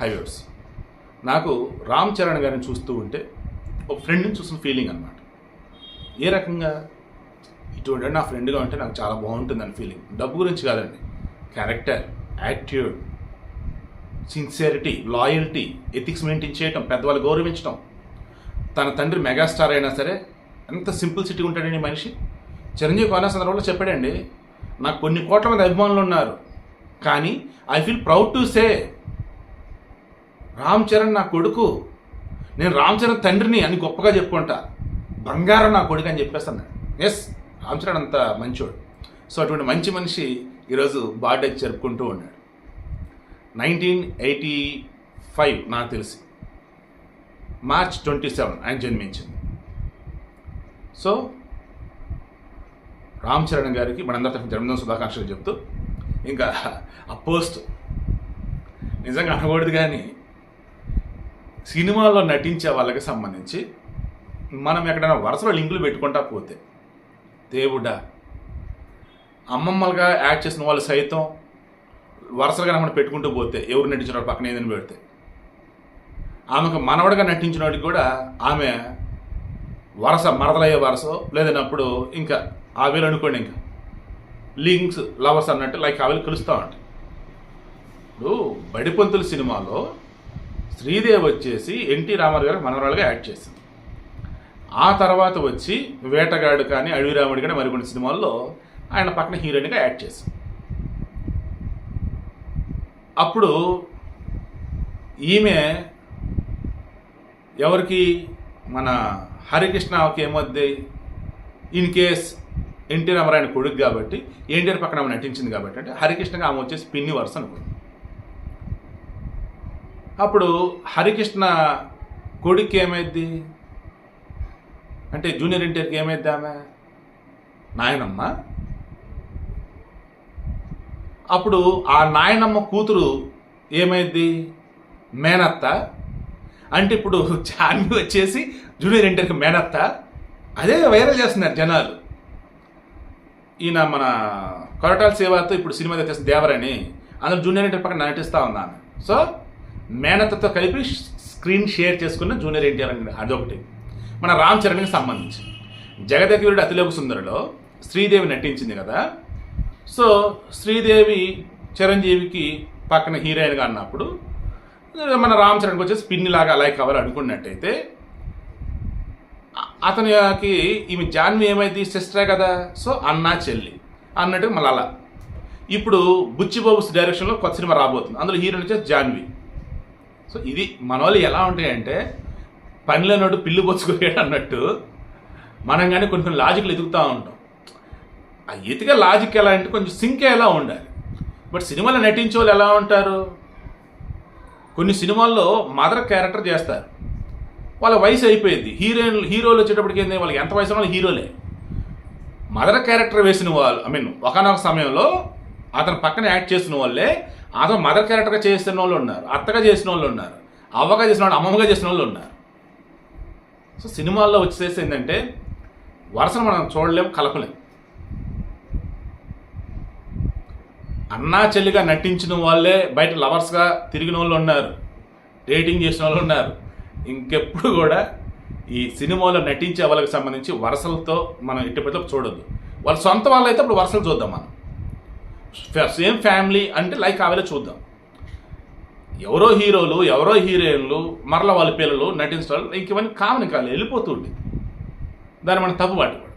Highways నాకు రామ్ చరణ్ గారిని చూస్తూ ఉంటే ఒక ఫ్రెండ్ని చూసిన ఫీలింగ్ అనమాట ఏ రకంగా ఇటువంటి నా ఫ్రెండ్గా ఉంటే నాకు చాలా బాగుంటుందని ఫీలింగ్ డబ్బు గురించి కాదండి. Character attitude sincerity loyalty ethics maintain చేయటం పెద్దవాళ్ళు గౌరవించడం తన తండ్రి మెగాస్టార్ అయినా సరే ఎంత సింపుల్సిటీ ఉంటాడండి మనిషి? చిరంజీవి కోనా సందర్భంలో చెప్పాడండి నాకు కొన్ని కోట్ల మంది అభిమానులు ఉన్నారు. కానీ I feel proud to say Ram Charan నా కొడుకు. నేను రామ్ చరణ్ తండ్రిని అని గొప్పగా చెప్పుకుంటా. బంగారం నా కొడుకు అని చెప్పేస్తాను. ఎస్ రామ్ చరణ్ అంత మంచోడు. సో అటువంటి మంచి మనిషి ఈరోజు బర్త్డే జరుపుకుంటూ ఉన్నాడు. నైన్టీన్ ఎయిటీ ఫైవ్ నాకు తెలిసి. మార్చ్ ట్వంటీ సెవెన్ ఆయన జన్మించింది. సో రామ్ చరణ్ గారికి మనందరి తరఫున జన్మదిన శుభాకాంక్షలు చెప్తూ ఇంకా ఆ పోస్ట్ నిజంగా అనకూడదు కానీ సినిమాలో నటించే వాళ్ళకి సంబంధించి మనం ఎక్కడైనా వరుసలో లింకులు పెట్టుకుంటా పోతే దేవుడా అమ్మమ్మలుగా యాడ్ చేసిన వాళ్ళు సైతం వరుసలుగా మనం పెట్టుకుంటూ పోతే ఎవరు నటించిన వాడు పక్కన ఏదైనా పెడితే ఆమెకు మనవడగా నటించిన వాడికి కూడా ఆమె వరస మరదలయ్యే వరస లేదన్నప్పుడు ఇంకా ఆవేలు అనుకోండి ఇంకా. లింక్స్ లవర్స్ అన్నట్టు లైక్ ఆవిలు కలుస్తూ ఉంటాయి. ఇప్పుడు బడిపంతుల సినిమాలో శ్రీదేవి వచ్చేసి ఎన్టీ రామారావు గారు మనవరాలుగా యాడ్ చేసింది. ఆ తర్వాత వచ్చి వేటగాడు కానీ అడవిరాముడు కానీ మరికొన్ని సినిమాల్లో ఆయన పక్కన హీరోయిన్గా యాడ్ చేసింది. అప్పుడు ఈమె ఎవరికి? మన హరికృష్ణకి ఏమొద్ది? ఇన్ కేస్ ఎన్టీ రామారాయణ కొడుకు కాబట్టి ఎన్టీఆర్ పక్కన ఆమె నటించింది కాబట్టి అంటే హరికృష్ణగా ఆమె వచ్చేసి పిన్ని వరుస అనుకుంది. అప్పుడు హరికృష్ణ కొడుకు ఏమైద్ది? అంటే జూనియర్ ఇంటర్కి ఏమైద్ది ఆమె? నాయనమ్మ. అప్పుడు ఆ నాయనమ్మ కూతురు ఏమైద్ది? మేనత్త. అంటే ఇప్పుడు జాన్వి వచ్చేసి జూనియర్ ఇంటర్కి మేనత్త. అదే వైరల్ చేస్తున్నారు జనాలు. ఈయన మన కొరటాల సేవతో ఇప్పుడు సినిమా తెచ్చేసిన దేవరని అందులో జూనియర్ ఇంటర్ పక్కన నటిస్తూ ఉన్నాను సో మేనతతో కలిపి స్క్రీన్ షేర్ చేసుకున్న జూనియర్ ఎన్టీఆర్ అని అదొకటి. మన రామ్ చరణ్కి సంబంధించి. జగదగిరుడు అతిలోక సుందరిలో శ్రీదేవి నటించింది కదా. సో శ్రీదేవి చిరంజీవికి పక్కన హీరోయిన్గా అన్నప్పుడు మన రామ్ చరణ్కి వచ్చేసి పిన్నిలాగా లాగా కవర్ అనుకున్నట్టయితే అతనికి ఈమె జాన్వి ఏమైంది? సిస్టరే కదా. సో అన్నా చెల్లి అన్నట్టు మళ్ళీ అలా. ఇప్పుడు బుచ్చిబాబు డైరెక్షన్లో కొత్త సినిమా రాబోతుంది. అందులో హీరోయిన్ వచ్చేసి జాన్వి. సో ఇది మన వాళ్ళు ఎలా ఉంటాయంటే పనిలో పిల్లు పొచ్చుకోలేడు అన్నట్టు మనం కానీ కొన్ని కొన్ని లాజిక్లు ఎదుగుతూ ఉంటాం. ఆ ఎతికే లాజిక్ ఎలా అంటే కొంచెం సింక్ ఎలా ఉండాలి. బట్ సినిమాలో నటించే వాళ్ళు ఎలా ఉంటారు? కొన్ని సినిమాల్లో మదర్ క్యారెక్టర్ చేస్తారు. వాళ్ళ వయసు అయిపోయింది. హీరోయిన్ హీరోలు వచ్చేటప్పటికి ఏంది? వాళ్ళకి ఎంత వయసు వాళ్ళు హీరోలే. మదర్ క్యారెక్టర్ వేసిన వాళ్ళు ఐ మీన్ ఒకనొక సమయంలో అతను పక్కన యాక్ట్ చేసిన వాళ్ళే అతను మదర్ క్యారెక్టర్గా చేసిన వాళ్ళు ఉన్నారు అత్తగా చేసిన వాళ్ళు ఉన్నారు అవ్వగా చేసిన వాళ్ళు అమ్మమ్మగా చేసిన వాళ్ళు ఉన్నారు. సో సినిమాల్లో వచ్చేసి ఏంటంటే వరుసను మనం చూడలేం కలపలేం. అన్నా చెల్లిగా నటించిన వాళ్ళే బయట లవర్స్గా తిరిగిన వాళ్ళు ఉన్నారు డేటింగ్ చేసిన వాళ్ళు ఉన్నారు. ఇంకెప్పుడు కూడా ఈ సినిమాలో నటించే వాళ్ళకి సంబంధించి వరుసలతో మనం ఎట్టి చూడొద్దు. వాళ్ళ సొంత వాళ్ళైతే అప్పుడు వరుసలు చూద్దాం మనం. సేమ్ ఫ్యామిలీ అంటే లైక్ ఆవిడ చూద్దాం. ఎవరో హీరోలు ఎవరో హీరోయిన్లు మరల వాళ్ళ పిల్లలు నటించడం ఇంక ఇవన్నీ కామన్ కాదు వెళ్ళిపోతుంది దాన్ని మనం తప్పు పట్టుకోవడం